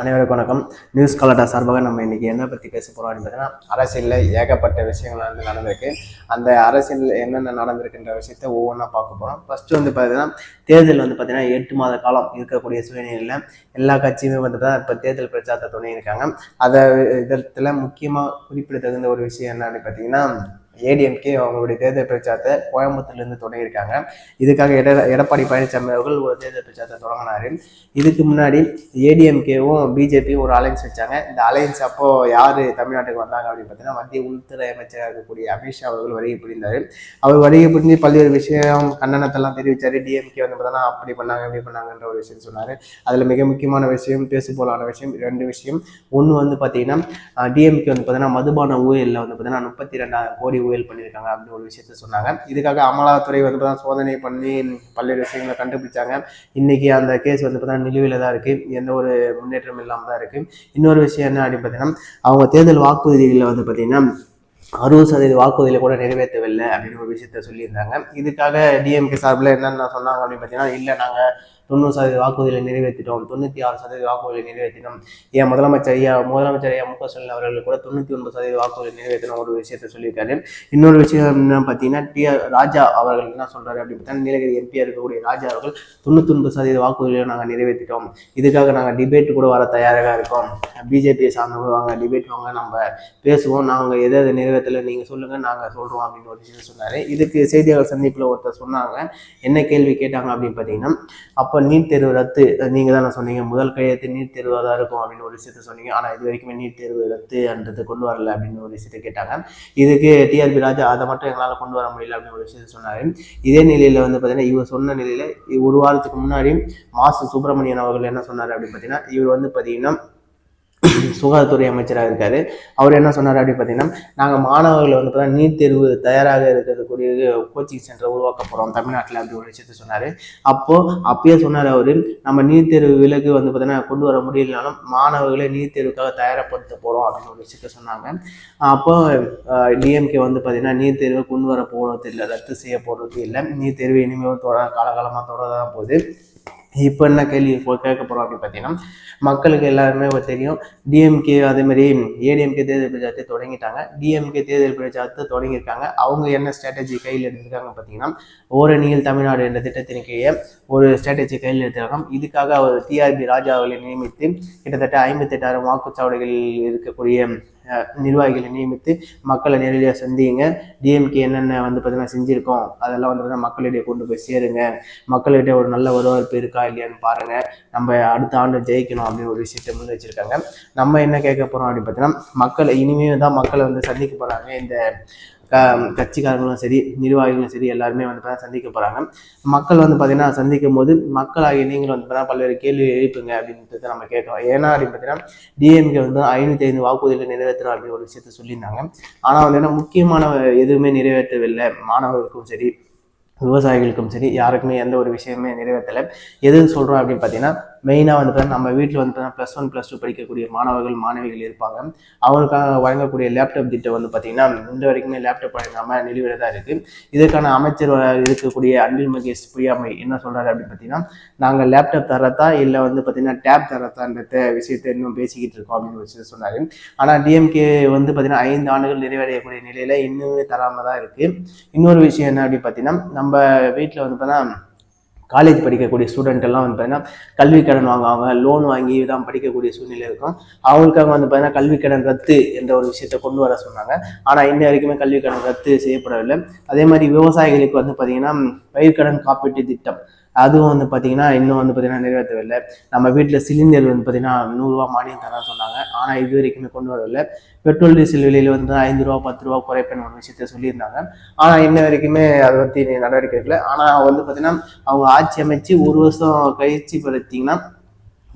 அனைவருக்கும் வணக்கம். நியூஸ் கலட்டா சார்பாக நம்ம இன்னைக்கு என்ன பற்றி பேச போகிறோம் அப்படின்னு பார்த்தீங்கன்னா அரசியலில் ஏகப்பட்ட விஷயங்கள் வந்து நடந்திருக்கு. அந்த அரசியல் என்னென்ன நடந்திருக்குன்ற விஷயத்த ஒவ்வொன்றா பார்க்க போகிறோம் ஃபஸ்ட்டு வந்து பார்த்தீங்கன்னா தேர்தல் வந்து பார்த்தீங்கன்னா எட்டு மாத காலம் இருக்கக்கூடிய சூழ்நிலையில் எல்லா கட்சியுமே வந்து பார்த்தீங்கன்னா இப்போ தேர்தல் பிரச்சாரத்தை தொடங்கியிருக்காங்க. அதை இதில் முக்கியமாக குறிப்பிட தகுந்த ஒரு விஷயம் என்னன்னு பார்த்தீங்கன்னா ஏடிஎம்கே அவங்களுடைய தேர்தல் பிரச்சாரத்தை கோயம்புத்தூர்லேருந்து தொடங்கியிருக்காங்க. இதுக்காக எட எடப்பாடி பழனிசாமி அவர்கள் ஒரு தேர்தல் பிரச்சாரத்தை தொடங்கினாரு. இதுக்கு முன்னாடி ஏடிஎம்கேவும் பிஜேபியும் ஒரு அலைன்ஸ் வச்சாங்க. இந்த அலைன்ஸ் அப்போ யார் தமிழ்நாட்டுக்கு வந்தாங்க அப்படின்னு பார்த்தீங்கன்னா மத்திய உள்துறை அமைச்சராக இருக்கக்கூடிய அமித்ஷா அவர்கள் வருகை புரிந்தார். அவர் வருகை புரிஞ்சு பல்வேறு விஷயம் கண்டனத்தெல்லாம் தெரிவித்தார் டிஎம்கே வந்து பார்த்தோன்னா அப்படி பண்ணாங்க இப்படி பண்ணாங்கன்ற ஒரு விஷயம் சொன்னார். அதில் மிக முக்கியமான விஷயம் பேசு போலான விஷயம் ரெண்டு விஷயம். ஒன்று வந்து பார்த்தீங்கன்னா டிஎம்கே வந்து பார்த்தீங்கன்னா மதுபான ஊழலில் வந்து பார்த்தீங்கன்னா முப்பத்தி ரெண்டாயிரம் கோடி ஊழல் பண்ணியிருக்காங்க அப்படின்னு ஒரு விஷயத்த சொன்னாங்க. இதுக்காக அமலாத்துறை வந்து தான் சோதனை பண்ணி பல்வேறு விஷயங்களை கண்டுபிடிச்சாங்க. இன்னைக்கு அந்த கேஸ் வந்து பார்த்தீங்கன்னா நிலுவையில் தான் இருக்குது எந்த ஒரு முன்னேற்றம் இல்லாமல் தான் இருக்குது இன்னொரு விஷயம் என்ன அப்படின்னு பார்த்தீங்கன்னா அவங்க தேர்தல் வாக்குறுதிகளில் வந்து பார்த்தீங்கன்னா அறுபது சதவீத வாக்குறுதியில் கூட நிறைவேற்றவில்லை அப்படின்னு ஒரு விஷயத்த சொல்லியிருந்தாங்க. இதுக்காக டிஎம்கே சார்பில் என்னென்ன சொன்னாங்க அப்படின்னு பார்த்தீங்கன்னா இல்லை நாங்கள் தொண்ணூறு சதவீத வாக்குறுதிகளை நிறைவேற்றிட்டோம். தொண்ணூற்றி ஆறு சதவீத வாக்குறுதிகளை நிறைவேற்றினோம். ஏன் முதலமைச்சர் ஐயா முதலமைச்சர் ஐயா மு க ஸ்டாலின் அவர்கள் கூட தொண்ணூற்றி ஒன்பது சதவீத வாக்குறுதிகளை நிறைவேற்றின ஒரு விஷயத்த சொல்லியிருக்காரு. இன்னொரு விஷயம் என்னன்னு பார்த்தீங்கன்னா டி ஆர் ராஜா அவர்கள் என்ன சொல்கிறாரு அப்படின்னு பார்த்தீங்கன்னா நீலகிரி எம்பியாக இருக்கக்கூடிய ராஜா அவர்கள் தொண்ணூற்றி ஒன்பது சதவீத வாக்குறுதிகளை நாங்கள் நிறைவேற்றிட்டோம். இதுக்காக நாங்கள் டிபேட் கூட வர தயாராக இருக்கோம். பிஜேபியை சார்ந்தவங்க வாங்க டிபேட் வாங்க நம்ம பேசுவோம். நாங்கள் எதை எதை நிறைவேற்றலை நீங்கள் சொல்லுங்கள் நாங்கள் சொல்கிறோம் அப்படின்னு ஒரு விஷயம் சொன்னார். இதுக்கு செய்தியாளர் சந்திப்பில் ஒருத்தர் சொன்னாங்க. என்ன கேள்வி கேட்டாங்க அப்படின்னு பார்த்தீங்கன்னா அப்போ நீட் தேர்வு ரத்து நீங்கள் தானே சொன்னீங்க. முதல் கையெழுத்து நீட் தேர்வாக தான் இருக்கும் அப்படின்னு ஒரு விஷயத்த சொன்னீங்க. ஆனால் இது வரைக்குமே நீட் தேர்வு ரத்துன்றது கொண்டு வரல அப்படின்னு ஒரு விஷயத்த கேட்டாங்க. இதுக்கு டிஆர்பி ராஜா அதை மட்டும் எங்களால் கொண்டு வர முடியல அப்படின்னு ஒரு விஷயத்த சொன்னார். இதே நிலையில் வந்து பார்த்தீங்கன்னா இவர் சொன்ன நிலையில் ஒரு வாரத்துக்கு முன்னாடி மாசு சுப்பிரமணியன் அவர்கள் என்ன சொன்னார் அப்படின்னு பார்த்தீங்கன்னா இவர் வந்து பார்த்தீங்கன்னா சுகாதாரத்துறை அமைச்சராக இருக்காரு. அவர் என்ன சொன்னார் அப்படின்னு பார்த்தீங்கன்னா நாங்கள் மாணவர்களை வந்து பார்த்தீங்கன்னா நீட் தேர்வு தயாராக இருக்கக்கூடிய கோச்சிங் சென்டரை உருவாக்க போகிறோம் தமிழ்நாட்டில் அப்படி ஒரு விஷயத்த சொன்னார். அப்போது அப்பயே சொன்னார் அவர் நம்ம நீட் தேர்வு விலக்கு வந்து பார்த்தீங்கன்னா கொண்டு வர முடியலனாலும் மாணவர்களை நீட் தேர்வுக்காக தயாரப்படுத்த போகிறோம் அப்படின்னு ஒரு விஷயத்த சொன்னாங்க. அப்போ டிஎம்கே வந்து பார்த்தீங்கன்னா நீட் தேர்வை கொண்டு வர போகிறது இல்லை ரத்து செய்ய போகிறது இல்லை நீட் தேர்வு இனிமேல் தொடர காலகாலமாக தொடர தான் போகுது. இப்போ என்ன கேள்வி கேட்க போகிறோம் அப்படின்னு பார்த்தீங்கன்னா மக்களுக்கு எல்லாருமே ஒரு தெரியும் டிஎம்கே அதே மாதிரி ஏடிஎம்கே தேர்தல் பிரச்சாரத்தை தொடங்கிட்டாங்க. டிஎம்கே தேர்தல் பிரச்சாரத்தை தொடங்கியிருக்காங்க. அவங்க என்ன ஸ்ட்ராட்டஜி கையில் எடுத்திருக்காங்க பார்த்தீங்கன்னா ஓரணியில் தமிழ்நாடு என்ற திட்டத்தின் கீழே ஒரு ஸ்ட்ராட்டஜி கையில் எடுத்திருக்காங்க. இதுக்காக அவர் டிஆர்பி ராஜா அவர்களை நியமித்து கிட்டத்தட்ட ஐம்பத்தெட்டாயிரம் வாக்குச்சாவடிகளில் இருக்கக்கூடிய நிர்வாகிகளை நியமித்து மக்களை நேரடியாக சந்திங்க டிஎம்கே என்னென்ன வந்து பார்த்தீங்கன்னா செஞ்சுருக்கோம் அதெல்லாம் வந்து பார்த்தீங்கன்னா மக்களிடையே கொண்டு போய் சேருங்க. மக்களிடையே ஒரு நல்ல வரவேற்பு இருக்கா இல்லையான்னு பாருங்க. நம்ம அடுத்த ஆண்டு ஜெயிக்கணும் அப்படின்னு ஒரு விஷயத்தை முன் வச்சிருக்காங்க. நம்ம என்ன கேட்க போகிறோம் அப்படின்னு பார்த்தீங்கன்னா மக்களை இனிமேல் தான் மக்களை வந்து சந்திக்க போகிறாங்க இந்த கட்சிக்காரங்களும் சரி நிர்வாகிகளும் சரி எல்லாருமே வந்து பார்த்தீங்கன்னா சந்திக்க போகிறாங்க மக்கள் வந்து பார்த்தீங்கன்னா சந்திக்கும் போது மக்களாகிய நீங்களும் வந்து பார்த்தீங்கன்னா பல்வேறு கேள்வி எழுப்புங்க அப்படின்றத நம்ம கேட்கலாம் ஏன்னா அப்படின்னு பார்த்தீங்கன்னா டிஎம்கே வந்து ஐநூற்றி ஐந்து வாக்குறுதிகளை நிறைவேற்றணும் அப்படின்னு ஒரு விஷயத்த சொல்லியிருந்தாங்க. ஆனால் வந்து என்ன முக்கியமான எதுவுமே நிறைவேற்றவில்லை. மாணவர்களுக்கும் சரி விவசாயிகளுக்கும் சரி யாருக்குமே எந்த ஒரு விஷயமே நிறைவேற்றலை. எது சொல்கிறோம் அப்படின்னு பார்த்தீங்கன்னா மெயினாக வந்து பார்த்தீங்கன்னா நம்ம வீட்டில் வந்து ப்ளஸ் ஒன் ப்ளஸ் டூ படிக்கக்கூடிய மாணவர்கள் மாணவிகள் இருப்பாங்க. அவங்களுக்காக வழங்கக்கூடிய லேப்டாப் திட்டம் வந்து பார்த்தீங்கன்னா இந்த வரைக்குமே லேப்டாப் வழங்காமல் நிலுவையில் தான் இருக்குது இதற்கான அமைச்சர் இருக்கக்கூடிய அன்பில் மகேஷ் புரியாமை என்ன சொல்கிறாரு அப்படின்னு பார்த்தீங்கன்னா நாங்கள் லேப்டாப் தரத்தா இல்லை வந்து பார்த்தீங்கன்னா டேப் தரத்தான்ற விஷயத்தை இன்னும் பேசிக்கிட்டு இருக்கோம் அப்படின்னு ஒரு விஷயம் சொன்னார். ஆனால் டிஎம்கே வந்து பார்த்தீங்கன்னா ஐந்து ஆண்டுகள் நிறைவடையக்கூடிய நிலையில் இன்னுமே தராமல் தான் இருக்குது இன்னொரு விஷயம் என்ன அப்படின்னு பார்த்தீங்கன்னா நம்ம வீட்டில் வந்து பார்த்தீங்கன்னா காலேஜ் படிக்கக்கூடிய ஸ்டூடெண்ட் எல்லாம் வந்து பார்த்தீங்கன்னா கல்வி கடன் வாங்குவாங்க லோன் வாங்கி தான் படிக்கக்கூடிய சூழ்நிலை இருக்கும். அவங்களுக்காக வந்து பார்த்தீங்கன்னா கல்வி கடன் ரத்து என்ற ஒரு விஷயத்தை கொண்டு வர சொன்னாங்க. ஆனால் இன்ன வரைக்குமே கல்வி கடன் ரத்து செய்யப்படவில்லை. அதே மாதிரி விவசாயிகளுக்கு வந்து பார்த்தீங்கன்னா பயிர்க்கடன் காப்பீட்டு திட்டம் அதுவும் வந்து பார்த்தீங்கன்னா இன்னும் வந்து பார்த்தீங்கன்னா நிறைவேற்றவில்லை. நம்ம வீட்டில் சிலிண்டர் வந்து பார்த்தீங்கன்னா நூறுரூவா மானியம் தரான்னு சொன்னாங்க. ஆனால் இது வரைக்குமே கொண்டு வரவில்லை. பெட்ரோல் டீசல் விலையில் வந்து ஐந்து ரூபா பத்து ரூபா குறைப்பேன் ஒரு விஷயத்த சொல்லியிருந்தாங்க. ஆனால் இன்ன வரைக்குமே அதை பற்றி நடவடிக்கை எடுக்கல. ஆனால் வந்து பார்த்தீங்கன்னா அவங்க ஆட்சி அமைச்சு ஒரு வருஷம் கழிச்சு பார்த்தீங்கன்னா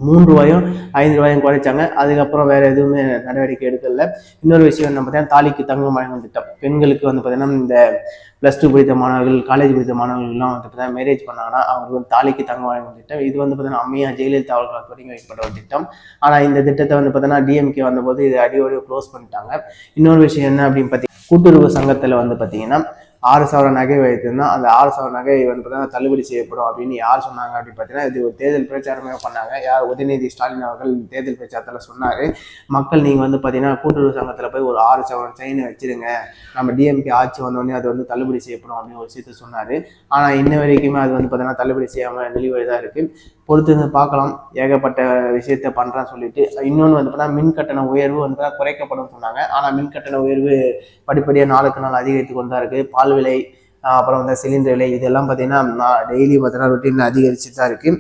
மூன்று ரூபாயும் ஐந்து ரூபாயும் குறைச்சாங்க. அதுக்கப்புறம் வேற எதுவுமே நடவடிக்கை எடுக்கல. இன்னொரு விஷயம் என்ன பார்த்தீங்கன்னா தாலிக்கு தங்கம் வழங்கும் திட்டம். பெண்களுக்கு வந்து பார்த்தீங்கன்னா இந்த ப்ளஸ் டூ படித்த மாணவர்கள் காலேஜ் படித்த மாணவர்கள்லாம் வந்து பார்த்தீங்கன்னா மேரேஜ் பண்ணாங்கன்னா அவங்களுக்கு வந்து தாலிக்கு தங்கம் வழங்கும் திட்டம். இது வந்து பார்த்தீங்கன்னா அம்மையா ஜெயலலிதா அவர்களால் தொடங்கி வைக்கப்பட்ட ஒரு திட்டம். ஆனால் இந்த திட்டத்தை வந்து பார்த்தீங்கன்னா டிஎம்கே வந்தபோது இது அடியோடு க்ளோஸ் பண்ணிட்டாங்க. இன்னொரு விஷயம் என்ன அப்படின்னு பார்த்தீங்கன்னா கூட்டுறவு சங்கத்தில் வந்து பார்த்தீங்கன்னா ஆறு சவர நகை வைத்திருந்தோம் அந்த ஆறு சவர நகை வந்து பார்த்தீங்கன்னா தள்ளுபடி செய்யப்படும் அப்படின்னு யார் சொன்னாங்க அப்படின்னு பார்த்தீங்கன்னா இது ஒரு தேர்தல் பிரச்சாரமே பண்ணாங்க. யார்? உதயநிதி ஸ்டாலின் அவர்கள் தேர்தல் பிரச்சாரத்தில் சொன்னார். மக்கள் நீங்கள் வந்து பார்த்தீங்கன்னா கூட்டுறவு சங்கத்தில் போய் ஒரு ஆறு சவரன் செயின் வச்சிருங்க. நம்ம டிஎம்கே ஆட்சி வந்தோடனே அது வந்து தள்ளுபடி செய்யப்படும் அப்படின்னு ஒரு விஷயத்த சொன்னார். ஆனால் இன்ன வரைக்குமே அது வந்து பார்த்தீங்கன்னா தள்ளுபடி செய்யாமல் நிலுவை தான் இருக்குது பொறுத்திருந்து பார்க்கலாம். ஏகப்பட்ட விஷயத்த பண்ணுறான்னு சொல்லிட்டு. இன்னொன்று வந்து பார்த்தா மின் கட்டண உயர்வு வந்து குறைக்கப்படும் சொன்னாங்க. ஆனால் மின் கட்டண உயர்வு படிப்படியாக நாளுக்கு நாள் அதிகரித்து கொண்டு தான் இருக்குது பால் விலை அப்புறம் வந்து சிலிண்டர் விலை இதெல்லாம் பார்த்தீங்கன்னா டெய்லி பார்த்தீங்கன்னா ரொட்டீன் அதிகரிச்சு தான் இருக்குது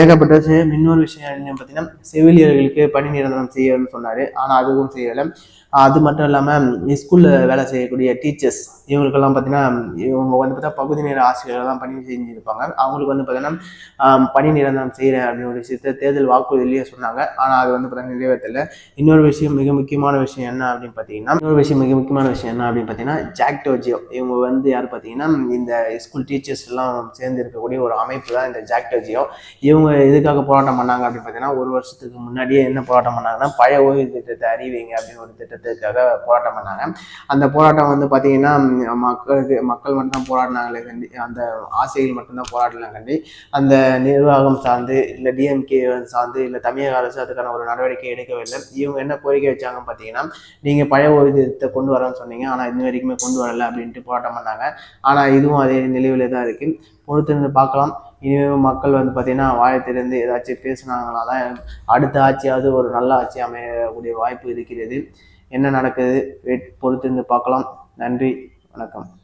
ஏகப்பட்ட விஷயம். இன்னொரு விஷயம் என்ன பார்த்தீங்கன்னா செவிலியர்களுக்கு பணி நிரந்தரம் செய்யணும்னு சொன்னார். ஆனால் அதுவும் செய்யலை. அது மட்டும் இல்லாமல் ஸ்கூலில் வேலை செய்யக்கூடிய டீச்சர்ஸ் இவங்களுக்கெல்லாம் பார்த்தீங்கன்னா இவங்க வந்து பார்த்தா பகுதி நேர ஆசிரியர்கள் தான் பணி செஞ்சுருப்பாங்க. அவங்களுக்கு வந்து பார்த்தீங்கன்னா பணி நிரந்தரம் செய்கிறேன் அப்படின்னு ஒரு விஷயத்த தேர்தல் வாக்குறுதியிலேயே சொன்னாங்க. ஆனால் அது வந்து பார்த்தீங்கன்னா நிறைவேற்றல. இன்னொரு விஷயம் மிக முக்கியமான விஷயம் என்ன அப்படின்னு பார்த்தீங்கன்னா இன்னொரு விஷயம் மிக முக்கியமான விஷயம் என்ன அப்படின்னு பார்த்தீங்கன்னா ஜாக்டோஜியோ இவங்க வந்து யார் பார்த்தீங்கன்னா இந்த ஸ்கூல் டீச்சர்ஸ் எல்லாம் சேர்ந்து இருக்கக்கூடிய ஒரு அமைப்பு தான் இந்த ஜாக்டோஜியோ இவங்க எதுக்காக போராட்டம் பண்ணாங்க அப்படின்னு பார்த்தீங்கன்னா ஒரு வருஷத்துக்கு முன்னாடியே என்ன போராட்டம் பண்ணாங்கன்னா பழைய ஓய்வு திட்டத்தை அறிவிங்க அப்படின்னு ஒரு திட்டத்துக்காக போராட்டம் பண்ணாங்க. அந்த போராட்டம் வந்து பார்த்தீங்கன்னா மக்களுக்கு மக்கள் மட்டும்தான் போராடினாங்களே கண்டி அந்த ஆசைகள் மட்டும்தான் போராடலாம் கண்டி அந்த நிர்வாகம் சார்ந்து இல்லை டிஎம்கே சார்ந்து இல்லை தமிழக அரசு அதுக்கான ஒரு நடவடிக்கை எடுக்கவில்லை. இவங்க என்ன கோரிக்கை வச்சாங்கன்னு பார்த்தீங்கன்னா நீங்கள் பழைய ஓய்வூதியத்தை கொண்டு வரேன்னு சொன்னீங்க. ஆனால் இன்ன வரைக்குமே கொண்டு வரலை அப்படின்ட்டு போராட்டம் பண்ணாங்க. ஆனால் இதுவும் அதே நிலையில் தான் இருக்குது பொறுத்திருந்து பார்க்கலாம். இனிமேல் மக்கள் வந்து பார்த்தீங்கன்னா வாயத்திலிருந்து ஏதாச்சும் பேசுனாங்கன்னா தான் அடுத்த ஆட்சியாவது ஒரு நல்ல ஆட்சி அமையக்கூடிய வாய்ப்பு இருக்கிறது. என்ன நடக்குது? வெயிட் பொறுத்திருந்து பார்க்கலாம். நன்றி. வணக்கம்.